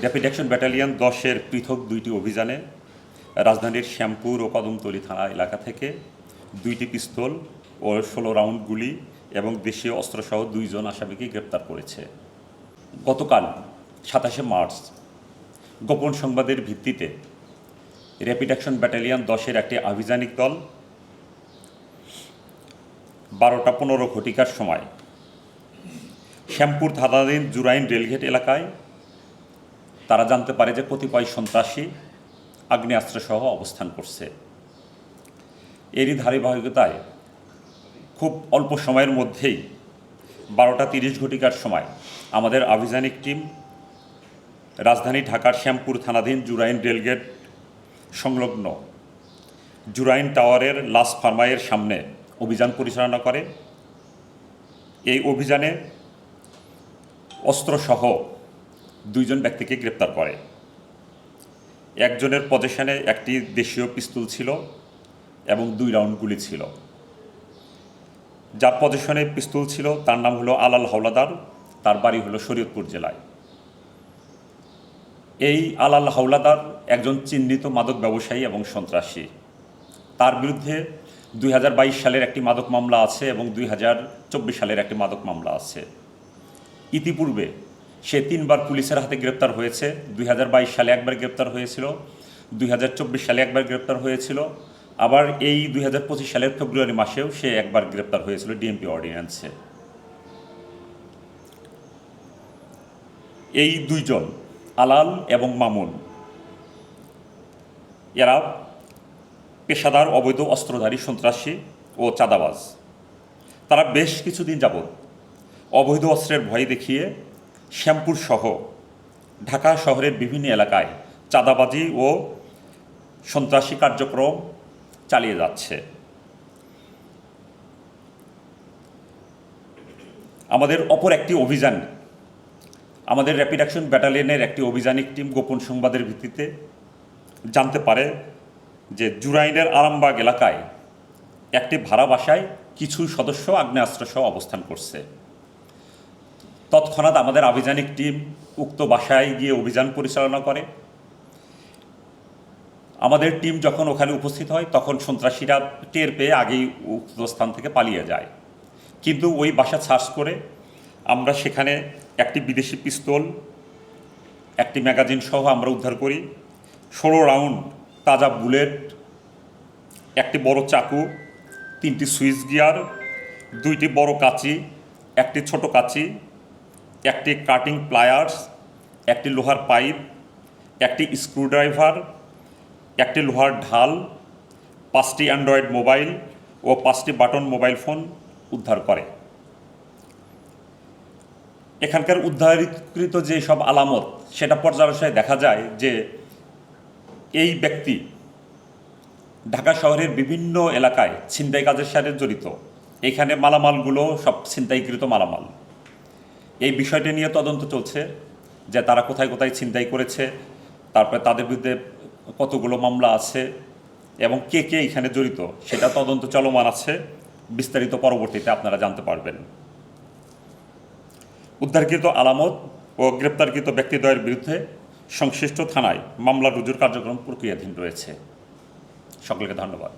Rapid action battalion দশের পৃথক দুইটি অভিযানে রাজধানীর শ্যামপুর ও কদমতলী থানা এলাকা থেকে দুইটি পিস্তল ও ষোলো রাউন্ড গুলি এবং দেশীয় অস্ত্রসহ দুইজন আসামিকে গ্রেপ্তার করেছে। গতকাল সাতাশে মার্চ গোপন সংবাদের ভিত্তিতে র্যাপিড অ্যাকশন ব্যাটালিয়ন দশের একটি আভিযানিক দল বারোটা পনেরো ঘটিকার সময় শ্যামপুর থানাধীন জুরাইন রেলগেট এলাকায় তারা জানতে পারে যে কতিপয় সন্ত্রাসী আগ্নেয়াস্ত্রসহ অবস্থান করছে। এরই ধারাবাহিকতায় খুব অল্প সময়ের মধ্যেই বারোটা তিরিশ ঘটিকার সময় আমাদের আভিযানিক টিম রাজধানী ঢাকার শ্যামপুর থানাধীন জুরাইন রেলগেট সংলগ্ন জুরাইন টাওয়ারের লাস ফার্মায়ের সামনে অভিযান পরিচালনা করে। এই অভিযানে অস্ত্রসহ দুইজন ব্যক্তিকে গ্রেপ্তার করে। একজনের পজিশনে একটি দেশীয় পিস্তল ছিল এবং দুই রাউন্ড গুলি ছিল। যার পজিশনে পিস্তল ছিল, তার নাম হলো আলাল হাওলাদার, তার বাড়ি হলো শরীয়তপুর জেলায়। এই আলাল হাওলাদার একজন চিহ্নিত মাদক ব্যবসায়ী এবং সন্ত্রাসী। তার বিরুদ্ধে দুই হাজার বাইশ সালের একটি মাদক মামলা আছে এবং দুই হাজার চব্বিশ সালের একটি মাদক মামলা আছে। ইতিপূর্বে সে তিনবার পুলিশের হাতে গ্রেপ্তার হয়েছে। দুই হাজার বাইশ সালে একবার গ্রেপ্তার হয়েছিল। দুই হাজার চব্বিশ সালে একবার গ্রেপ্তার হয়েছিল। আবার এই দুই হাজার পঁচিশ সালের ফেব্রুয়ারি মাসেও সে একবার গ্রেপ্তার হয়েছিল ডিএমপি অর্ডিন্যান্সে। এই দুইজন, আলাল এবং মামুন, এরা পেশাদার, অবৈধ, অস্ত্রধারী, সন্ত্রাসী ও চাঁদাবাজ। তারা বেশ কিছুদিন যাবৎ অবৈধ অস্ত্রের ভয় দেখিয়ে শ্যামপুর সহ ঢাকা শহরের বিভিন্ন এলাকায় চাঁদাবাজি ও সন্ত্রাসী কার্যক্রম চালিয়ে যাচ্ছে। আমাদের অপর একটি অভিযান, আমাদের র্যাপিড অ্যাকশন ব্যাটালিয়নের একটি অভিযানিক টিম গোপন সংবাদের ভিত্তিতে জানতে পারে যে জুরাইনের আরামবাগ এলাকায় একটি ভাড়া বাসায় কিছু সদস্য আগ্নেয়াস্ত্রসহ অবস্থান করছে। তৎক্ষণাৎ আমাদের আভিযানিক টিম উক্ত বাসায় গিয়ে অভিযান পরিচালনা করে। আমাদের টিম যখন ওখানে উপস্থিত হয়, তখন সন্ত্রাসীরা টের পেয়ে আগেই উক্ত স্থান থেকে পালিয়ে যায়। কিন্তু ওই বাসা সার্চ করে আমরা সেখানে একটি বিদেশি পিস্তল, একটি ম্যাগাজিন সহ আমরা উদ্ধার করি। ষোলো রাউন্ড তাজা বুলেট, একটি বড় চাকু, তিনটি সুইচ গিয়ার, দুইটি বড় কাঁচি, একটি ছোট কাঁচি একটি কাটিং প্লায়ার্স একটি লোহার পাইপ, একটি স্ক্রুড্রাইভার একটি লোহার ঢাল, পাঁচটি অ্যান্ড্রয়েড মোবাইল ও পাঁচটি বাটন মোবাইল ফোন উদ্ধার করে। এখানকার উদ্ধারকৃত যে সব আলামত, সেটা পর্যালোচনায় দেখা যায় যে এই ব্যক্তি ঢাকা শহরের বিভিন্ন এলাকায় ছিনতাই কাজের সাথে জড়িত। এখানে মালামালগুলো সব ছিনতাইকৃত মালামাল। এই বিষয়টি নিয়ে তদন্ত চলছে যে তারা কোথায় কোথায় ছিনতাই করেছে, তারপরে তাদের বিরুদ্ধে কতগুলো মামলা আছে এবং কে কে এখানে জড়িত, সেটা তদন্ত চলমান আছে। বিস্তারিত পরবর্তীতে আপনারা জানতে পারবেন। উদ্ধারকৃত আলামত ও গ্রেপ্তারকৃত ব্যক্তিদ্বয়ের বিরুদ্ধে সংশ্লিষ্ট থানায় মামলা রুজুর কার্যক্রম প্রক্রিয়াধীন রয়েছে। সকলকে ধন্যবাদ।